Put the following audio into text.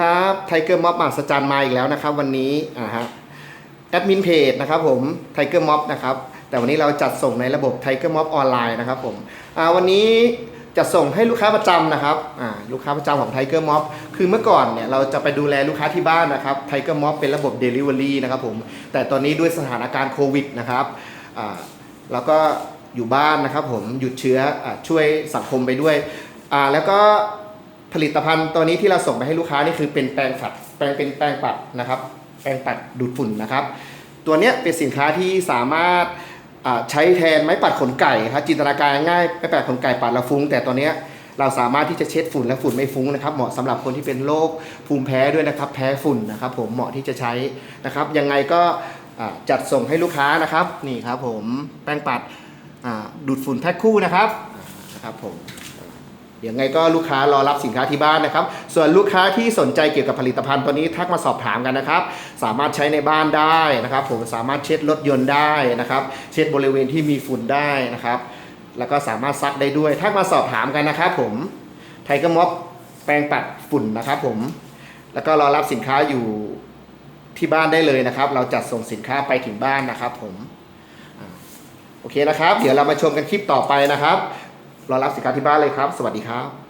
ครับไทเกอร์ม็อบมหัศจรรย์มาอีกแล้วนะครับ วันนี้อ่าฮะแอดมินเพจนะครับผมไทเกอร์ม็อบนะครับแต่วันนี้เราจัดส่งในระบบไทเกอร์ม็อบออนไลน์นะครับผมอ่าวันนี้จะส่งให้ลูกค้าประจำนะครับอ่าลูกค้าประจำของไทเกอร์ม็อบคือเมื่อก่อนเนี่ยเราจะไปดูแลลูกค้าที่บ้านนะครับไทเกอร์ม็อบเป็นระบบ Delivery นะครับผมแต่ตอนนี้ด้วยสถานการณ์โควิดนะครับอ่าเราก็อยู่บ้านนะครับผมหยุดเชื้ออาช่วยสังคมไปด้วยอ่าแล้วก็ ผลิตภัณฑ์ตัวนี้ที่เราส่งไปให้ลูกค้านี่คือเป็นแปรงฝัดแปรงเป็นแปรงปัดนะครับ แปรงปัดดูดฝุ่นนะครับ ตัวนี้เป็นสินค้าที่สามารถใช้แทนไม้ปัดขนไก่ครับจินตนาการง่ายไม้ปัดขนไก่ปัดแล้วฟุ้ง แต่ตัวนี้เราสามารถที่จะเช็ดฝุ่นและฝุ่นไม่ฟุ้งนะครับเหมาะสำหรับคนที่เป็นโรคภูมิแพ้ด้วยนะครับ แพ้ฝุ่นนะครับ ผมเหมาะที่จะใช้นะครับ ยังไงก็จัดส่งให้ลูกค้านะครับ นี่ครับผมแปรงปัดดูดฝุ่นแพ็คคู่นะครับนะครับผม ยวไงก็ลูกค้ารอรับสินค้าที่บ้านนะครับ ส่วนลูกค้าที่สนใจเกี่ยวกับผลิตภัณฑ์ตัวนี้ทักมาสอบถามกันนะครับ สามารถใช้ในบ้านได้นะครับ ผมสามารถเช็ดรถยนต์ได้นะครับ เช็ดบริเวณที่มีฝุ่นได้นะครับ แล้วก็สามารถซักได้ด้วยทักมาสอบถามกันนะครับ ผมไทเกอร์ม็อบแปรงปัดฝุ่นนะครับ ผม แล้วก็รอรับสินค้าอยู่ที่บ้านได้เลยนะครับ เราจัดส่งสินค้าไปถึงบ้านนะครับ ผมโอเคนะครับ เดี๋ยวเรามาชมกันคลิปต่อไปนะครับ รอรับสินค้าที่บ้านเลยครับ สวัสดีครับ